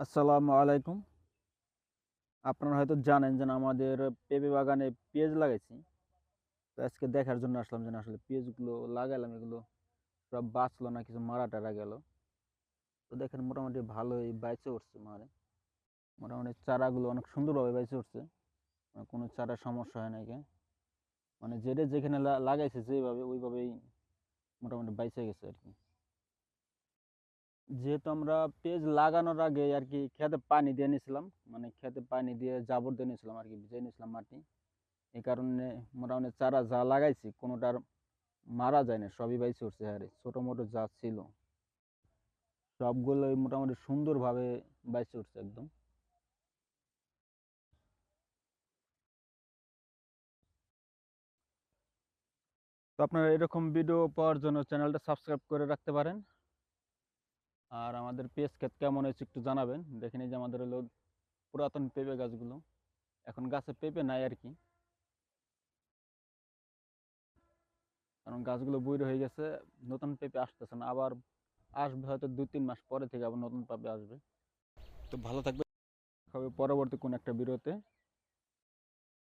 আসসালামু আলাইকুম। আপনারা হয়তো জানেন যে আমাদের পেঁপে বাগানে পেঁয়াজ লাগাইছি। তো আজকে দেখার জন্য আসলাম যে আসলে পেঁয়াজগুলো লাগাইলাম, এগুলো সব বাঁচলো না, কিছু মারা টারা গেল। তো দেখেন মোটামুটি ভালোই বাইচে উঠছে মারে। মোটামুটি চারাগুলো অনেক সুন্দরভাবে বাইচে উঠছে। মানে কোনো চারার সমস্যা হয় না একে। মানে যেটা যেখানে লাগাইছে যেভাবে, ওইভাবেই মোটামুটি বাইচে গেছে আর কি। যেহেতু আমরা পেজ লাগানোর আগে আর কি খেতে পানি দিয়ে নিয়েছিলাম মানে খেতে পানি দিয়ে জাবর দিয়ে নিয়েছিলাম আর কি ভিজিয়ে নিয়েছিলাম মাটি। এই কারণে মোটামুটি চারা যা লাগাইছি কোনোটার মারা যায় না, সবই বাইসে উঠছে আরে ছোটো মোটো যা ছিল। সবগুলোই মোটামুটি সুন্দরভাবে বাইসে উঠছে একদম। তো আপনারা এরকম ভিডিও পাওয়ার জন্য চ্যানেলটা সাবস্ক্রাইব করে রাখতে পারেন। আর আমাদের পেঁয়াজ ক্ষেত কেমন হয়েছে একটু জানাবেন। দেখেন এই যে আমাদের হলো পুরাতন পেঁপে গাছগুলো। এখন গাছে পেঁপে নাই আর কি। কারণ গাছগুলো বইরে হয়ে গেছে, নতুন পেঁপে আসতেছে না। আবার আসবে হয়তো দুই, তিন মাস পরে থেকে আবার নতুন পেঁপে আসবে। তো ভালো থাকবে পরবর্তী কোন একটা ভিডিওতে।